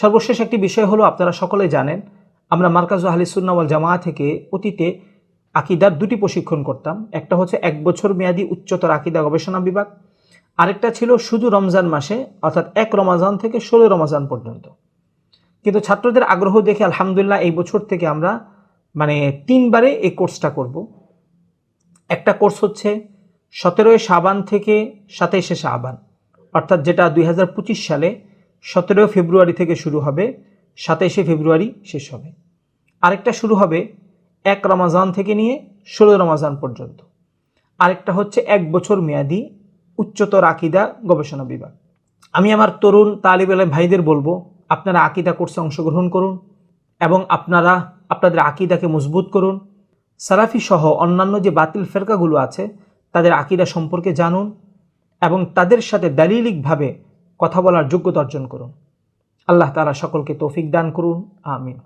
সর্বশেষ একটি বিষয় হলো, আপনারা সকলে জানেন, আমরা মার্কাজ আহলিসুন্নাওয়াল জামা থেকে অতীতে আকিদার দুটি প্রশিক্ষণ করতাম। একটা হচ্ছে এক বছর মেয়াদী উচ্চতর আকিদা গবেষণা বিভাগ, আরেকটা ছিল শুধু রমজান মাসে, অর্থাৎ এক রমাজান থেকে ষোলো রমাজান পর্যন্ত। কিন্তু ছাত্রদের আগ্রহ দেখে আলহামদুলিল্লাহ এই বছর থেকে আমরা মানে তিনবারে এই কোর্সটা করব। একটা কোর্স হচ্ছে সতেরোই সাবান থেকে সাতাইশে সাবান অর্থাৎ যেটা দুই হাজার পঁচিশ সালে সতেরোই ফেব্রুয়ারি থেকে শুরু হবে, সাতাইশে ফেব্রুয়ারি শেষ হবে। আরেকটা শুরু হবে এক রমাজান থেকে নিয়ে ষোলো রমাজান পর্যন্ত। আরেকটা হচ্ছে এক বছর মেয়াদি উচ্চতর আকিদা গবেষণা বিভাগ। আমি আমার তরুণ তালিব আলম ভাইদের বলব, আপনারা আকিদা কোর্সে অংশগ্রহণ করুন এবং আপনারা আপনাদের আকিদাকে মজবুত করুন। সালাফি সহ অন্যান্য যে বাতিল ফেরকাগুলো আছে, তাদের আকিদা সম্পর্কে জানুন এবং তাদের সাথে দালিলিকভাবে কথা বলার যোগ্যতা অর্জন করুন। আল্লাহ তালা সকলকে তৌফিক দান করুন। আমিন।